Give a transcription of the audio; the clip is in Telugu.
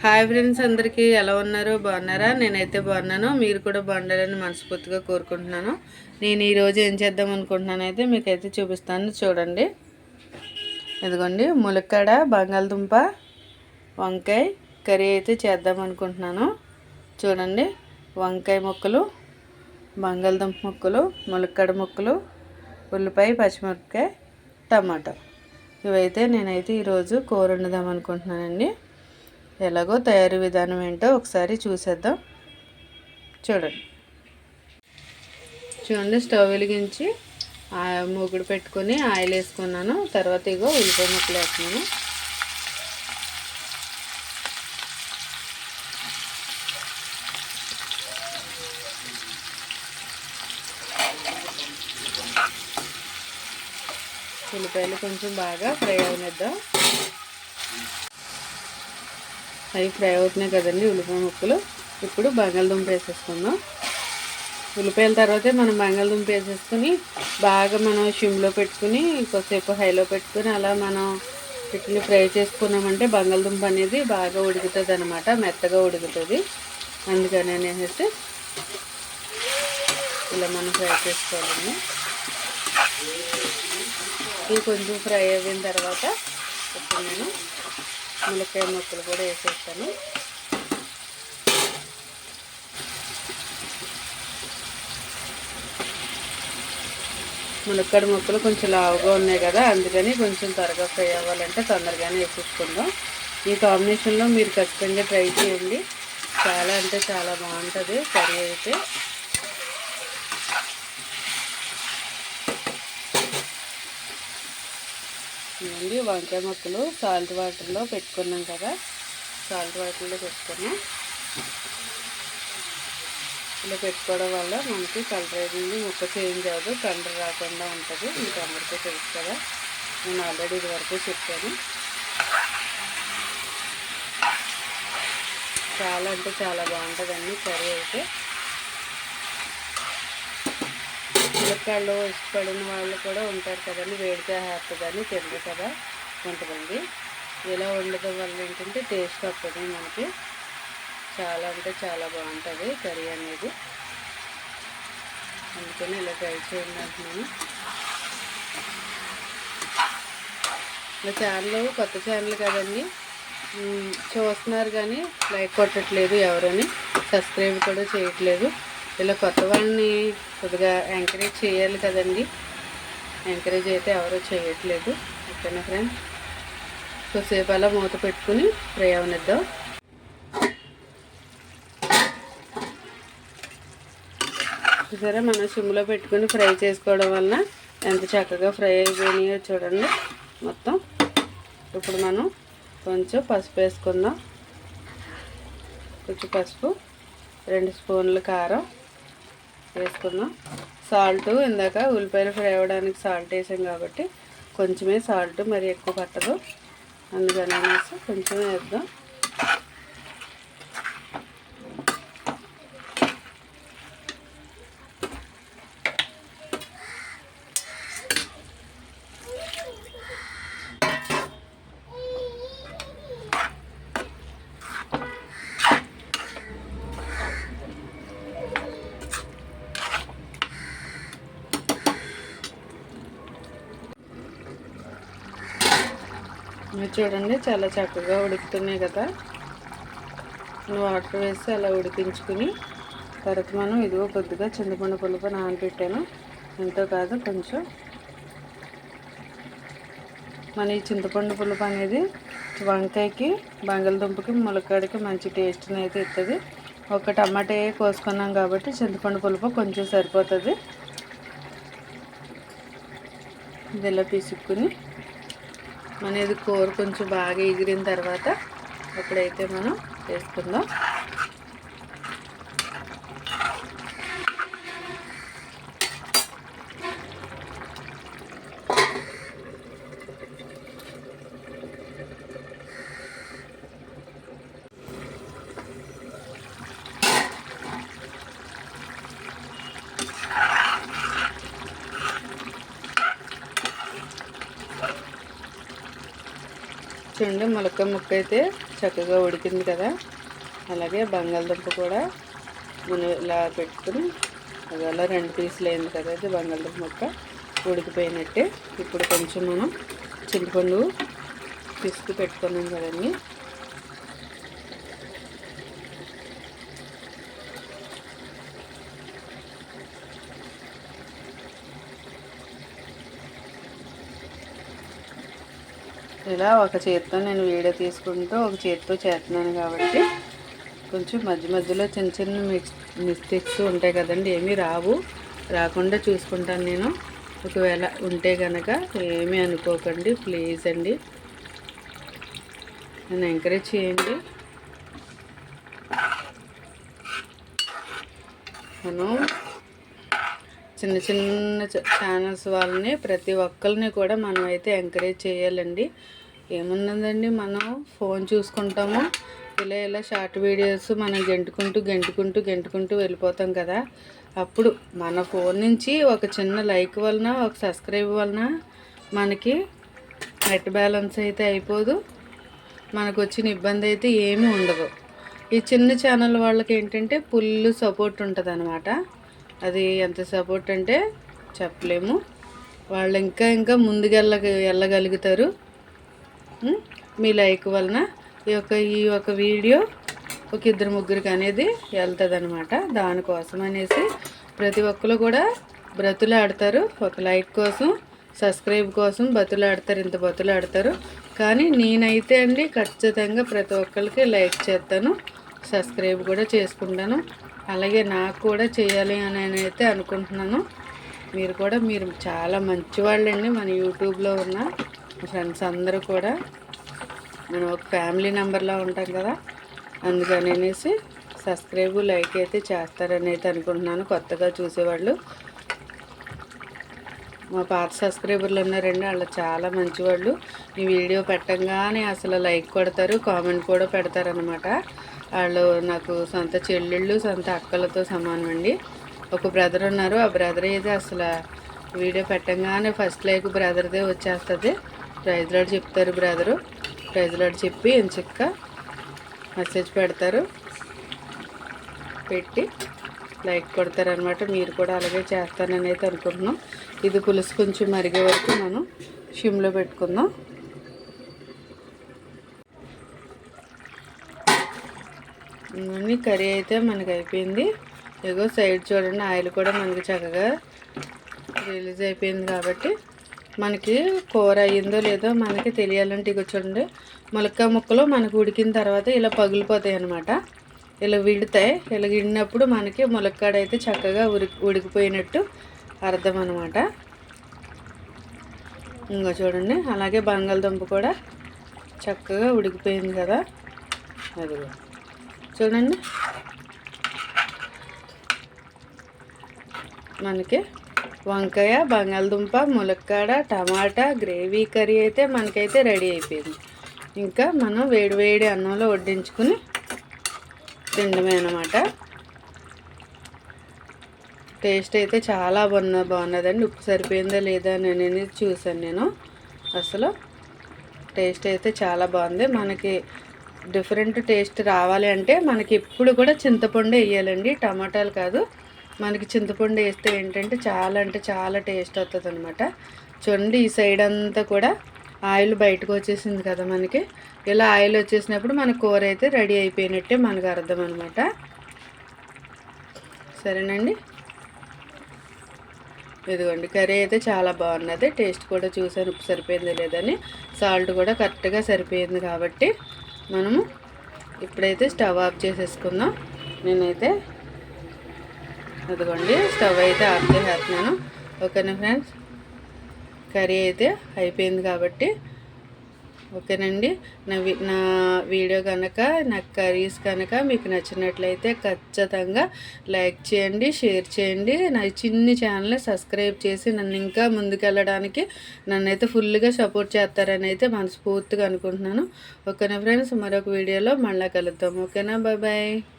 హాయ్ ఫ్రెండ్స్ అందరికీ ఎలా ఉన్నారు? బాగున్నారా? నేనైతే బాగున్నాను. మీరు కూడా బాగుండాలని మనస్ఫూర్తిగా కోరుకుంటున్నాను. నేను ఈరోజు ఏం చేద్దాం అనుకుంటున్నాను అయితే మీకైతే చూపిస్తాను. చూడండి. ఇదిగోండి. ములక్కాడ బంగాళదుంప వంకాయ కర్రీ అయితే చేద్దాం అనుకుంటున్నాను. చూడండి. వంకాయ ముక్కలు బంగాళదుంప ముక్కలు ములక్కాడ ముక్కలు ఉల్లిపాయ పచ్చిమిరపకాయ టమాటో. ఇవైతే నేనైతే ఈరోజు కూర వండుదాం అనుకుంటున్నానండి. ఎలాగో తయారీ విధానం ఏంటో ఒకసారి చూసేద్దాం. చూడండి. చూడండి స్టవ్ వెలిగించి మూగుడు పెట్టుకొని ఆయిల్ వేసుకున్నాను. తర్వాత ఇగో ఉల్లిపాయ ముక్కలు వేస్తున్నాను. ఉల్లిపాయలు కొంచెం బాగా ఫ్రై అవనిద్దాం. అవి ఫ్రై అవుతున్నాయి కదండి ఉల్లిపాయ ముక్కలు. ఇప్పుడు బంగాళదుంప వేసేసుకుందాం. ఉల్లిపాయల తర్వాతే మనం బంగాళదుంప వేసేసుకుని బాగా మనం షిమ్లో పెట్టుకుని కొద్దిసేపు హైలో పెట్టుకుని అలా మనం వీటిని ఫ్రై చేసుకున్నామంటే బంగాళదుంప అనేది బాగా ఉడుకుతుంది అనమాట మెత్తగా ఉడుకుతుంది. అందుకని అనేసి ఇలా మనం ఫ్రై చేసుకోవాలండి. ఇవి కొంచెం ఫ్రై అయిన తర్వాత ఇప్పుడు నేను ములక్కాయ ముక్కలు కూడా వేసేస్తాను. మునక్కడ ముక్కలు కొంచెం లావుగా ఉన్నాయి కదా అందుకని కొంచెం త్వరగా ఫ్రై అవ్వాలంటే తొందరగానే వేసేసుకుందాం. ఈ కాంబినేషన్లో మీరు ఖచ్చితంగా ట్రై చేయండి. చాలా అంటే చాలా బాగుంటుంది కర్రీ అయితే. ఇవ్వండి వంకాయ ముక్కలు సాల్ట్ వాటర్లో పెట్టుకున్నాం కదా. సాల్ట్ వాటర్లో పెట్టుకున్నాం ఇలా పెట్టుకోవడం వల్ల మనకి కలర్ అనేది ముక్క చేంజ్ అవ్వదు కలర్ రాకుండా ఉంటుంది. మీకు అందరికీ తెలుసు కదా. నేను ఆల్రెడీ ఇది వరకు చెప్పాను. చాలా అంటే చాలా బాగుంటుందండి. కర్రీ అయితే. ములక్కాళ్ళు ఇష్టపడిన వాళ్ళు కూడా ఉంటారు కదండి. వేడిగా చేస్తుందని తెలియదు కదా ఉంటుందండి ఇలా ఉండడం వల్ల ఏంటంటే టేస్ట్ వస్తుంది మనకి చాలా అంటే చాలా బాగుంటుంది కర్రీ అనేది. అందుకని ఇలా ట్రై చేయండి అంటున్నాను. మా ఛానల్ కొత్త ఛానల్ కదండి. చూస్తున్నారు కానీ లైక్ కొట్టట్లేదు ఎవరని. సబ్స్క్రైబ్ కూడా చేయట్లేదు. ఇలా కొత్త వాళ్ళని కొద్దిగా ఎంకరేజ్ చేయాలి కదండి. ఎంకరేజ్ అయితే ఎవరో చేయట్లేదు. ఓకేనా ఫ్రెండ్స్ కొద్దిసేపు అలా మూత పెట్టుకుని ఫ్రై అవనిద్దాం సరే మనం సిమ్లో పెట్టుకుని ఫ్రై చేసుకోవడం వలన ఎంత చక్కగా ఫ్రై అయిపోయినాయో చూడండి. మొత్తం ఇప్పుడు మనం కొంచెం పసుపు వేసుకుందాం. కొంచెం పసుపు రెండు స్పూన్లు కారం. వేసుకుందాం. సాల్ట్ ఇందాక ఉల్లిపాయలు ఫ్రై అవ్వడానికి సాల్ట్ వేసాం కాబట్టి కొంచెమే సాల్ట్ మరి ఎక్కువ పట్టదు. అందుకని కొంచెమే వేద్దాం. చూడండి చాలా చక్కగా ఉడుకుతున్నాయి కదా. వాటర్ వేసి అలా ఉడికించుకుని తర్వాత మనం ఇదిగో కొద్దిగా చింతపండు పులుపు నానబెట్టాను ఎంతో కాదు కొంచెం. మన ఈ చింతపండు పులుపు అనేది వంకాయకి బంగాళదుంపకి ములక్కాడికి మంచి టేస్ట్ని అయితే ఇస్తుంది ఒక టమాటా కోసుకున్నాం కాబట్టి చింతపండు పులుపు కొంచెం సరిపోతుంది. ఇది ఇలా పిసుక్కుని అనేది కూర కొంచెం బాగా ఎగిరిన తర్వాత అప్పుడైతే మనం వేసుకుందాం చూడండి మొలక ముక్క అయితే చక్కగా ఉడికింది కదా. అలాగే బంగాళదుంప కూడా మనం ఇలా పెట్టుకుని అలా రెండు పీసులు అయింది కదా అది బంగాళదుంప ముక్క ఉడికిపోయినట్టే. ఇప్పుడు కొంచెం మనం చింతపండు పిసుకు పెట్టుకున్నాం కదండి. ఇలా ఒక చేత్తో నేను వీడియో తీసుకుంటూ ఒక చేత్తో చేస్తున్నాను కాబట్టి కొంచెం మధ్య మధ్యలో చిన్న చిన్న మిక్స్ మిస్టేక్స్ ఉంటాయి కదండి ఏమీ రావు. రాకుండా చూసుకుంటాను నేను. ఒకవేళ ఉంటే కనుక ఏమీ అనుకోకండి ప్లీజ్ అండి. నన్ను ఎంకరేజ్ చేయండి. మనం చిన్న చిన్న ఛానల్స్ వాళ్ళని ప్రతి ఒక్కరిని కూడా మనం అయితే ఎంకరేజ్ చేయాలండి. ఏమున్నదండి మనం ఫోన్ చూసుకుంటాము. ఇలా ఇలా షార్ట్ వీడియోస్ మనం గెంటుకుంటూ గెంటుకుంటూ గెంటుకుంటూ వెళ్ళిపోతాం కదా. అప్పుడు మన ఫోన్ నుంచి ఒక చిన్న లైక్ వలన ఒక సబ్స్క్రైబ్ వలన మనకి నెట్ బ్యాలెన్స్ అయితే అయిపోదు. మనకు వచ్చిన ఇబ్బంది అయితే ఏమీ ఉండదు. ఈ చిన్న ఛానల్ వాళ్ళకి ఏంటంటే ఫుల్ సపోర్ట్ ఉంటుంది అది ఎంత సపోర్ట్ అంటే చెప్పలేము. వాళ్ళు ఇంకా ఇంకా ముందుకెళ్ళ వెళ్ళగలుగుతారు మీ లైక్ వలన ఈ యొక్క ఈ యొక్క వీడియో ఒక ఇద్దరు ముగ్గురికి అనేది వెళ్తుంది అనమాట దానికోసం అనేసి ప్రతి ఒక్కరు కూడా బ్రతులాడతారు. ఒక లైక్ కోసం సబ్స్క్రైబ్ కోసం బతులాడతారు. ఇంత బతులాడతారు. కానీ నేనైతే అండి ఖచ్చితంగా ప్రతి ఒక్కరికి లైక్ చేస్తాను. సబ్స్క్రైబ్ కూడా చేసుకుంటాను. అలాగే నాకు కూడా చేయాలి అని అయితే అనుకుంటున్నాను. మీరు కూడా మీరు చాలా మంచి వాళ్ళండి మన యూట్యూబ్లో ఉన్న ఫ్రెండ్స్ అందరూ కూడా. మనం ఒక ఫ్యామిలీ నెంబర్లో ఉంటాం కదా. అందుకని అనేసి సబ్స్క్రైబ్ లైక్ అయితే చేస్తారని అయితే అనుకుంటున్నాను. కొత్తగా చూసేవాళ్ళు. మా పాత సబ్స్క్రైబర్లు ఉన్నారండి. వాళ్ళు చాలా మంచివాళ్ళు. ఈ వీడియో పెట్టంగానే అసలు లైక్ కొడతారు కామెంట్ కూడా పెడతారనమాట వాళ్ళు నాకు సొంత చెల్లెళ్ళు సొంత అక్కలతో సమానం అండి. ఒక బ్రదర్ ఉన్నారు. ఆ బ్రదర్ అయితే అసలు వీడియో పెట్టంగానే ఫస్ట్ లైక్ బ్రదర్దే వచ్చేస్తుంది. ప్రైజ్ లాడ్ చెప్తారు బ్రదరు. ప్రైజ్ లాడ్ చెప్పి ఎంచక్క మెసేజ్ పెడతారు. పెట్టి లైక్ కొడతారనమాట మీరు కూడా అలాగే చేస్తానని అయితే అనుకుంటున్నాం. ఇది పులుసు కొంచెం మరిగే వరకు మనం షిమ్లో పెట్టుకుందాం. ఇవన్నీ కర్రీ అయితే మనకి అయిపోయింది. ఇగో సైడ్ చూడండి ఆయిల్ కూడా మనకి చక్కగా రిలీజ్ అయిపోయింది కాబట్టి మనకి కూర అయ్యిందో లేదో మనకి తెలియాలంటే ఇక చూడండి. ములక్కాయ ముక్కలు మనకు ఉడికిన తర్వాత ఇలా పగిలిపోతాయి అనమాట ఇలా విడతాయి. ఇలా విడినప్పుడు మనకి ములక్కాడ అయితే చక్కగా ఉరి ఉడికిపోయినట్టు అర్థం అనమాట ఇంకా చూడండి అలాగే బంగాళదుంప కూడా చక్కగా ఉడికిపోయింది కదా. అదిగో. చూడండి. మనకి వంకాయ బంగాళదుంప ములక్కాడ టమాటా గ్రేవీ కర్రీ అయితే మనకైతే రెడీ అయిపోయింది. ఇంకా మనం వేడివేడి అన్నంలో వడ్డించుకుని తినడమే అనమాట టేస్ట్ అయితే చాలా బాగున్నా బాగున్నదండి. ఉప్పు సరిపోయిందా లేదా అని అనేది చూసాను నేను. అసలు టేస్ట్ అయితే చాలా బాగుంది. మనకి డిఫరెంట్ టేస్ట్ రావాలి అంటే మనకి ఎప్పుడు కూడా చింతపండు వేయాలండి. టమాటాలు కాదు. మనకి చింతపండు వేస్తే ఏంటంటే చాలా అంటే చాలా టేస్ట్ వస్తుంది అనమాట చూడండి ఈ సైడ్ అంతా కూడా ఆయిల్ బయటకు వచ్చేసింది కదా మనకి. ఇలా ఆయిల్ వచ్చేసినప్పుడు మన కూర అయితే రెడీ అయిపోయినట్టే మనకు అర్థం అనమాట సరేనండి? ఇదిగోండి కర్రీ అయితే చాలా బాగున్నది. టేస్ట్ కూడా చూసాను ఉప్పు సరిపోయింది లేదని సాల్ట్ కూడా కరెక్ట్గా సరిపోయింది కాబట్టి మనము ఇప్పుడైతే స్టవ్ ఆఫ్ చేసేసుకుందాం. నేనైతే అదిగోండి స్టవ్ అయితే ఆఫ్ చేసేస్తున్నాను. ఓకేనా ఫ్రెండ్స్? కర్రీ అయితే అయిపోయింది కాబట్టి ఓకేనండి. నా నా వీడియో కనుక నా కర్రీస్ కనుక మీకు నచ్చినట్లయితే ఖచ్చితంగా లైక్ చేయండి షేర్ చేయండి. నా చిన్ని ఛానల్ని సబ్స్క్రైబ్ చేసి నన్ను ఇంకా ముందుకెళ్ళడానికి నన్ను అయితే ఫుల్గా సపోర్ట్ చేస్తారని అయితే మనస్ఫూర్తిగా అనుకుంటున్నాను. ఓకేనా ఫ్రెండ్స్? మరొక వీడియోలో మళ్ళీ కలుద్దాం. ఓకేనా? Bye bye.